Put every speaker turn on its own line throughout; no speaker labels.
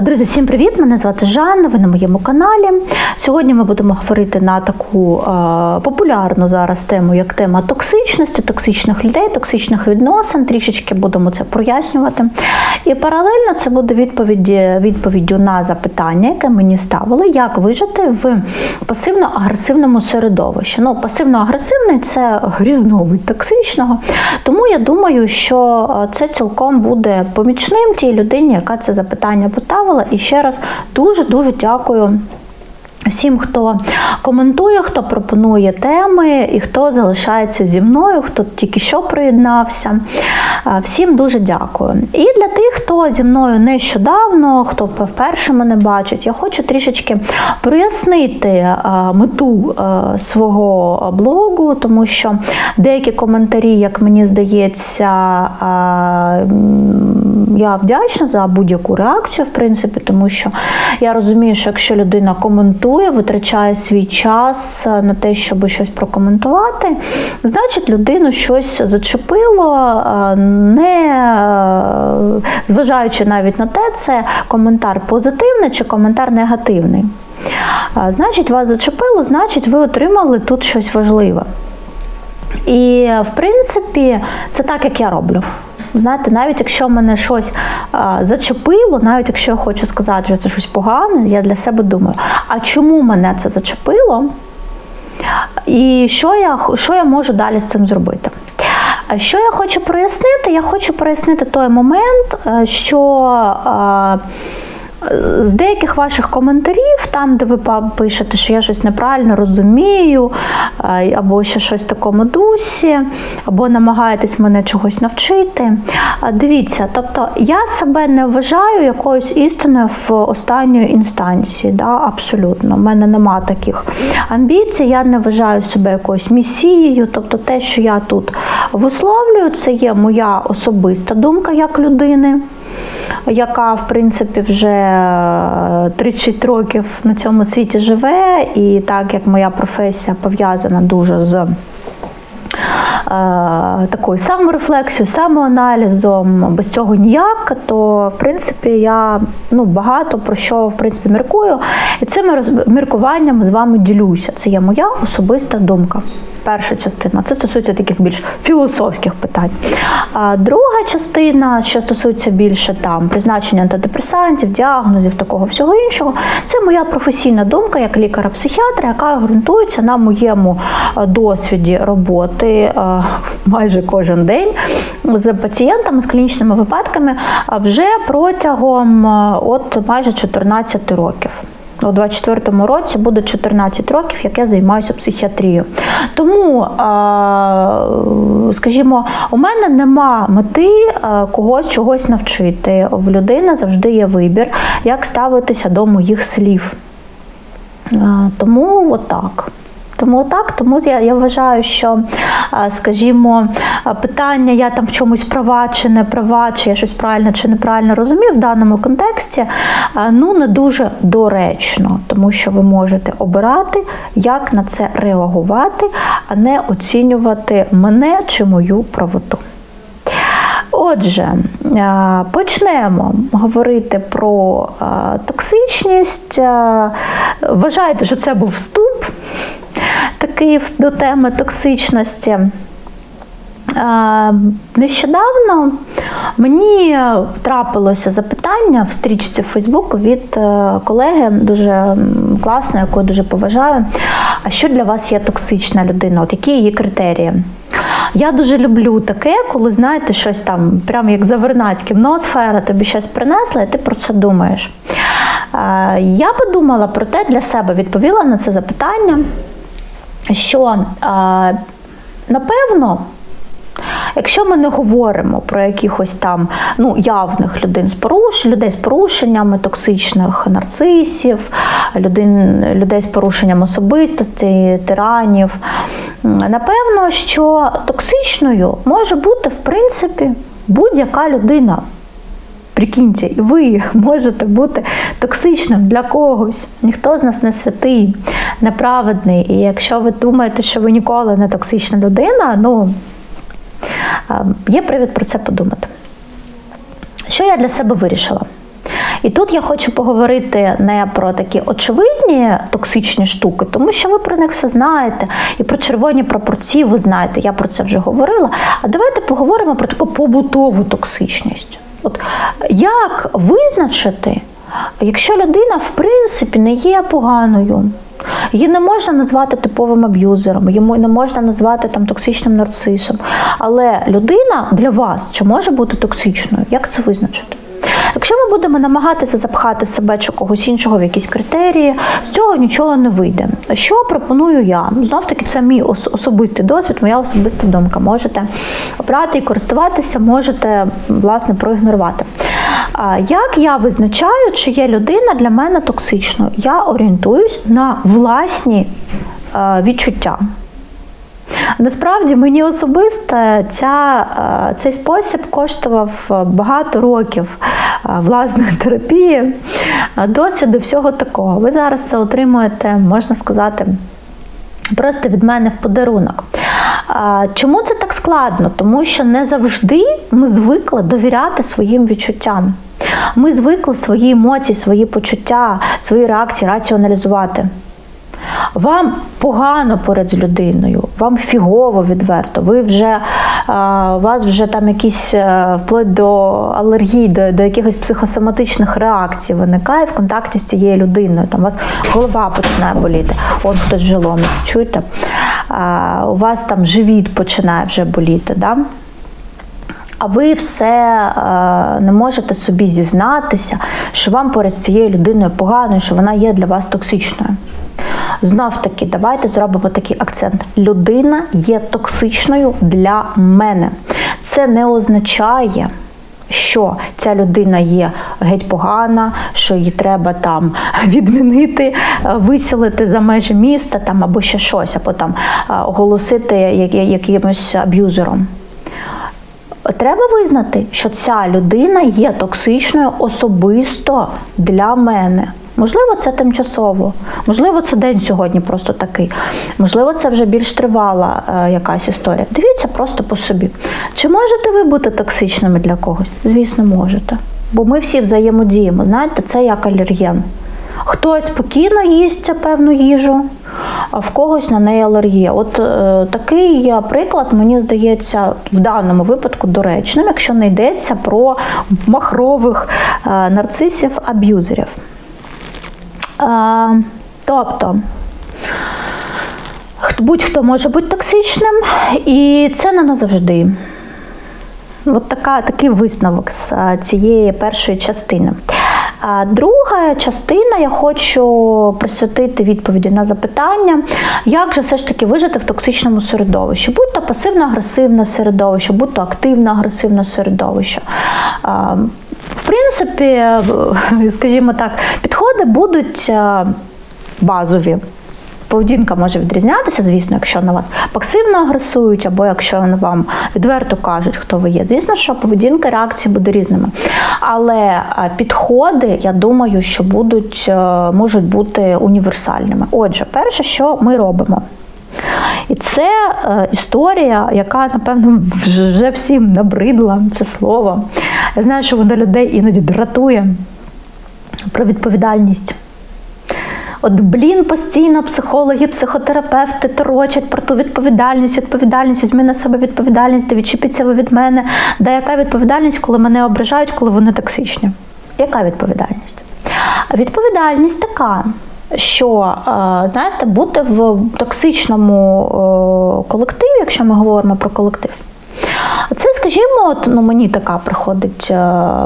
Друзі, всім привіт! Мене звати Жанна. Ви на моєму каналі. Сьогодні ми будемо говорити на таку е, популярну зараз тему, як тема токсичності, токсичних людей, токсичних відносин. Трішечки будемо це прояснювати. І паралельно це буде відповіді, відповіддю на запитання, яке мені ставили, як вижити в пасивно-агресивному середовищі. Ну, пасивно-агресивний це грізновид токсичного. Тому я думаю, що е, це цілком буде помічним тій людині, яка це запитання поставила. І ще раз дуже-дуже дякую. Всім, хто коментує, хто пропонує теми і хто залишається зі мною, хто тільки що приєднався. Всім дуже дякую. І для тих, хто зі мною нещодавно, хто вперше мене бачить, я хочу трішечки прояснити мету свого блогу, тому що деякі коментарі, як мені здається, я вдячна за будь-яку реакцію, в принципі, тому що я розумію, що якщо людина коментує, витрачає свій час е, на те, щоб щось прокоментувати, значить людину щось зачепило, е, не е, зважаючи навіть на те, це коментар позитивний чи коментар негативний. Значить, вас зачепило, значить, ви отримали тут щось важливе. І, в принципі, це так, як я роблю. Знаєте, навіть якщо мене щось а, зачепило, навіть якщо я хочу сказати, що це щось погане, я для себе думаю, а чому мене це зачепило? І що я, що я можу далі з цим зробити? А Що я хочу прояснити? Я хочу прояснити той момент, е, що е, з деяких ваших коментарів, там, де ви пишете, що я щось неправильно розумію, е, або ще щось в такому дусі, або намагаєтесь мене чогось навчити. Дивіться, тобто я себе не вважаю якоюсь істиною в останньої інстанції. Да? Абсолютно. У мене нема таких амбіцій, я не вважаю себе якоюсь місією. Тобто те, що я тут висловлюю, це є моя особиста думка як людини яка, в принципі, вже е, 36 років на цьому світі живе, і так як моя професія пов'язана дуже з е, такою саморефлексією, самоаналізом, без цього ніяк, то в принципі я ну, багато про що в принципі міркую. І цими міркуваннями з вами ділюся. Це є моя особиста думка. Перша частина це стосується таких більш філософських питань. А друга частина, що стосується більше там призначення антидепресантів, діагнозів, такого всього іншого, це моя професійна думка як лікаря-психіатра, яка ґрунтується на моєму е, досвіді роботи е, майже кожен день з пацієнтами з клінічними випадками вже протягом е, от майже 14 років. У 24-му році буде 14 років, як я займаюся психіатрією. Тому, скажімо, у мене нема мети когось чогось навчити. В людини завжди є вибір, як ставитися до моїх слів. Тому отак. Тому так, тому я, я вважаю, що, скажімо, питання я там в чомусь права чи не права, чи я щось правильно чи неправильно розумію в даному контексті, ну не дуже доречно, тому що ви можете обирати, як на це реагувати, а не оцінювати мене чи мою правоту. Отже, почнемо говорити про токсичність. А, Вважайте, що це був вступ такий до теми токсичності. Нещодавно мені трапилося запитання в стрічці в Фейсбуку від е, колеги, дуже м, класної, яку я дуже поважаю. А що для вас є токсична людина? От які її критерії? Я дуже люблю таке, коли знаєте, щось там, прямо як за Вернацьким, ноосфера тобі щось принесла, і ти про це думаєш. Е, Я подумала про те для себе, відповіла на це запитання, що напевно. Якщо ми не говоримо про якихось там ну, явних людей з поруш... людей з порушеннями, токсичних нарцисів, людей, людей з порушенням особистості, тиранів, напевно, що токсичною може бути в принципі будь-яка людина. Прикиньте, і ви можете бути токсичним для когось. Ніхто з нас не святий, неправедний. І якщо ви думаєте, що ви ніколи не токсична людина, ну є привід про це подумати. Що я для себе вирішила? І тут я хочу поговорити не про такі очевидні токсичні штуки, тому що ви про них все знаєте, і про червоні пропорції ви знаєте, я про це вже говорила. А давайте поговоримо про таку побутову токсичність. От як визначити, якщо людина в принципі не є поганою? Її не можна назвати типовим аб'юзером, йому не можна назвати там токсичним нарцисом. Але людина для вас чи може бути токсичною? Як це визначити? Якщо ми будемо намагатися запхати себе чи когось іншого в якісь критерії, з цього нічого не вийде. Що пропоную я? Знов таки, це мій особистий досвід, моя особиста думка. Можете обрати і користуватися, можете власне проігнорувати. Як я визначаю, чи є людина для мене токсичною? Я орієнтуюсь на власні е, відчуття. Насправді мені особисто ця, е, цей спосіб коштував багато років е, власної терапії, е, досвіду всього такого. Ви зараз це отримуєте, можна сказати, просто від мене в подарунок. Чому це так складно? Тому що не завжди ми звикли довіряти своїм відчуттям. Ми звикли свої емоції, свої почуття, свої реакції раціоналізувати. Вам погано поряд людиною, вам фігово відверто. Ви вже а, у вас вже там якісь а, вплоть до алергії, до, до якихось психосоматичних реакцій виникає в контакті з цією людиною. Там у вас голова починає боліти. От хтось вже ломиться, чуєте? А, у вас там живіт починає вже боліти. Да? А ви все е, не можете собі зізнатися, що вам поряд з цією людиною погано, що вона є для вас токсичною. Знов таки, давайте зробимо такий акцент. Людина є токсичною для мене. Це не означає. Що ця людина є геть погана, що її треба там відмінити, виселити за межі міста там або ще щось, або там оголосити якимось аб'юзером. Треба визнати, що ця людина є токсичною особисто для мене. Можливо, це тимчасово, можливо, це день сьогодні просто такий. Можливо, це вже більш тривала е, якась історія. Дивіться просто по собі. Чи можете ви бути токсичними для когось? Звісно, можете. Бо ми всі взаємодіємо. Знаєте, це як алерген. Хтось спокійно їсть певну їжу, а в когось на неї алергія. От е, такий приклад, мені здається, в даному випадку доречним, якщо не йдеться про махрових е, нарцисів-аб'юзерів. Е, тобто, будь-хто може бути токсичним, і це не назавжди. От така, такий висновок з цієї першої частини. А друга частина я хочу присвятити відповіді на запитання, як же все ж таки вижити в токсичному середовищі, будь то пасивно-агресивне середовище, будь то активно-агресивне середовище. В принципі, е, скажімо так, підходи будуть е, базові. Поведінка може відрізнятися, звісно, якщо на вас пасивно агресують, або якщо вам відверто кажуть, хто ви є. Звісно, що поведінка реакції буде різними. Але е, підходи, я думаю, що будуть, можуть бути універсальними. Отже, перше, що ми робимо. І це е, історія, яка, напевно, вже всім набридла це слово. Я знаю, що воно людей іноді дратує про відповідальність. От, блін, постійно психологи, психотерапевти торочать про ту відповідальність, відповідальність, візьми на себе відповідальність, де відчепіться ви від мене. Да яка відповідальність, коли мене ображають, коли вони токсичні? Яка відповідальність? Відповідальність така, що е, знаєте, бути в токсичному е, колективі, якщо ми говоримо про колектив. Це, скажімо, от, ну, мені така приходить е,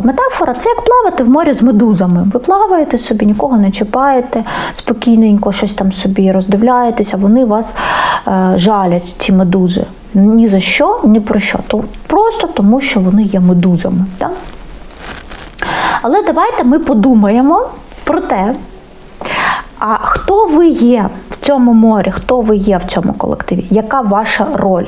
метафора, це як плавати в морі з медузами. Ви плаваєте собі, нікого не чіпаєте, спокійненько щось там собі роздивляєтеся, вони вас е, жалять, ці медузи. Ні за що, ні про що. То, просто тому, що вони є медузами. Так? Але давайте ми подумаємо про те, а хто ви є в цьому морі, хто ви є в цьому колективі? Яка ваша роль?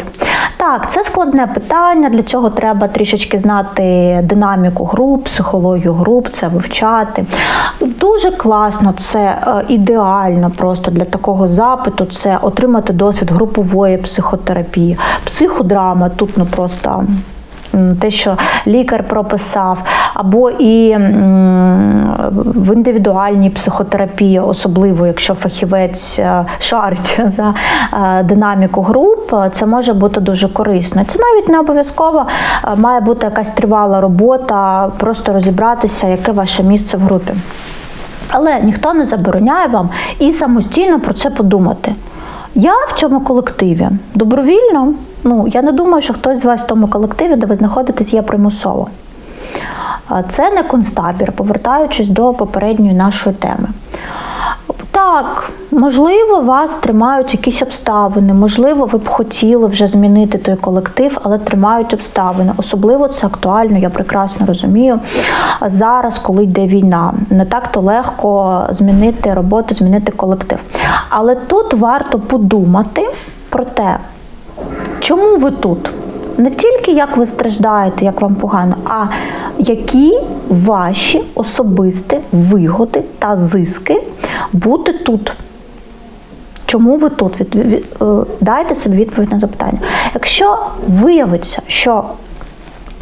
Так, це складне питання. Для цього треба трішечки знати динаміку груп, психологію груп, це вивчати. Дуже класно, це е, ідеально просто для такого запиту. Це отримати досвід групової психотерапії, психодрама тут ну просто те, що лікар прописав. Або і в індивідуальній психотерапії, особливо якщо фахівець е, шарить за е, динаміку груп, це може бути дуже корисно. Це навіть не обов'язково е, має бути якась тривала робота, просто розібратися, яке ваше місце в групі. Але ніхто не забороняє вам і самостійно про це подумати. Я в цьому колективі добровільно, ну я не думаю, що хтось з вас в тому колективі, де ви знаходитесь, є примусово. Це не концтабір, повертаючись до попередньої нашої теми. Так, можливо, вас тримають якісь обставини, можливо, ви б хотіли вже змінити той колектив, але тримають обставини. Особливо це актуально, я прекрасно розумію. Зараз, коли йде війна, не так то легко змінити роботу, змінити колектив. Але тут варто подумати про те, чому ви тут? Не тільки як ви страждаєте, як вам погано, а які ваші особисті вигоди та зиски бути тут. Чому ви тут? Від, від, е, дайте собі відповідь на запитання. Якщо виявиться, що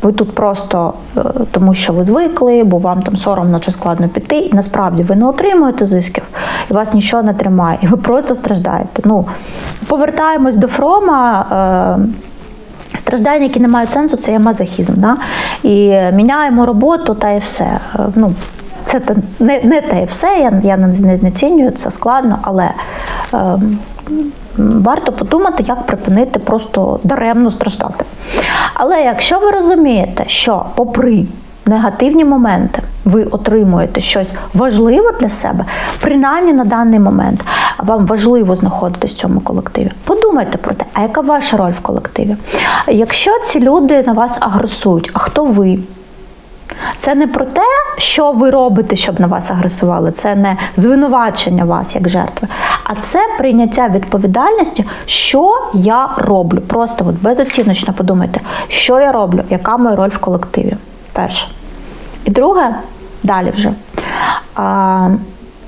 ви тут просто е, тому, що ви звикли, бо вам там соромно чи складно піти, і насправді ви не отримуєте зисків, і вас нічого не тримає, і ви просто страждаєте. Ну, повертаємось до Фрома. Е, Страждання, які не мають сенсу, це є мазохізм. Да? І міняємо роботу та і все. Е, Ну, це не, не те і все, я, я не не знецінюю, це складно, але е, варто подумати, як припинити просто даремно страждати. Але якщо ви розумієте, що попри негативні моменти ви отримуєте щось важливе для себе, принаймні на даний момент, вам важливо знаходитись в цьому колективі. Подумайте про те, а яка ваша роль в колективі? Якщо ці люди на вас агресують, а хто ви? Це не про те, що ви робите, щоб на вас агресували, це не звинувачення вас як жертви, а це прийняття відповідальності, що я роблю. Просто от безоціночно подумайте, що я роблю, яка моя роль в колективі. Перше. І друге, далі вже. А,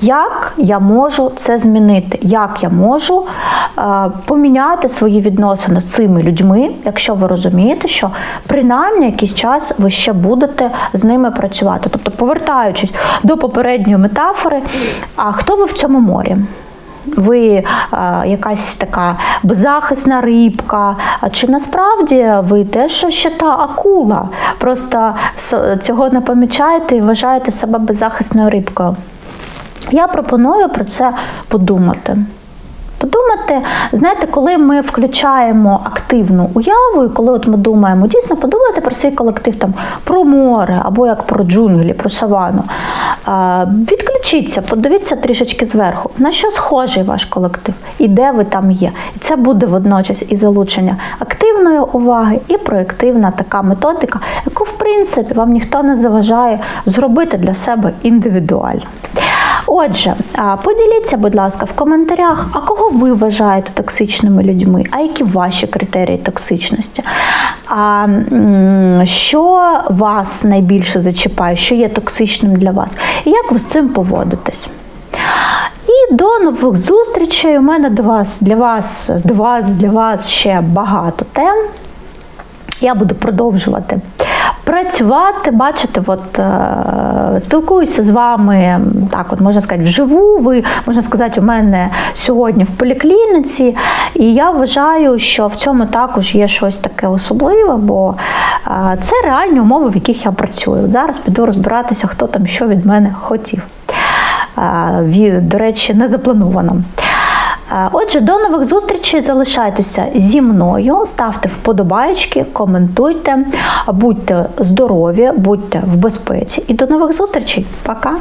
як я можу це змінити? Як я можу а, поміняти свої відносини з цими людьми, якщо ви розумієте, що принаймні якийсь час ви ще будете з ними працювати? Тобто, повертаючись до попередньої метафори, а хто ви в цьому морі? Ви а, якась така беззахисна рибка, чи насправді ви теж ще та акула? Просто цього не помічаєте і вважаєте себе беззахисною рибкою. Я пропоную про це подумати. Подумати, знаєте, коли ми включаємо активну уяву, і коли от ми думаємо, дійсно подумайте про свій колектив там про море або як про джунглі, про савану. Відключіться, подивіться трішечки зверху, на що схожий ваш колектив і де ви там є. І це буде водночас і залучення активної уваги, і проєктивна така методика, яку, в принципі, вам ніхто не заважає зробити для себе індивідуально. Отже, поділіться, будь ласка, в коментарях, а кого ви вважаєте токсичними людьми, а які ваші критерії токсичності? А що вас найбільше зачіпає, що є токсичним для вас? І як ви з цим поводитесь? І до нових зустрічей. У мене до вас для вас, до вас, для вас ще багато тем. Я буду продовжувати працювати, бачите, от, е, спілкуюся з вами, так от можна сказати, вживу. Ви можна сказати, у мене сьогодні в поліклініці, і я вважаю, що в цьому також є щось таке особливе, бо е, це реальні умови, в яких я працюю. От зараз піду розбиратися, хто там що від мене хотів. Е, до речі, не заплановано. Отже, до нових зустрічей. Залишайтеся зі мною, ставте вподобайки, коментуйте, будьте здорові, будьте в безпеці. І до нових зустрічей. Пока!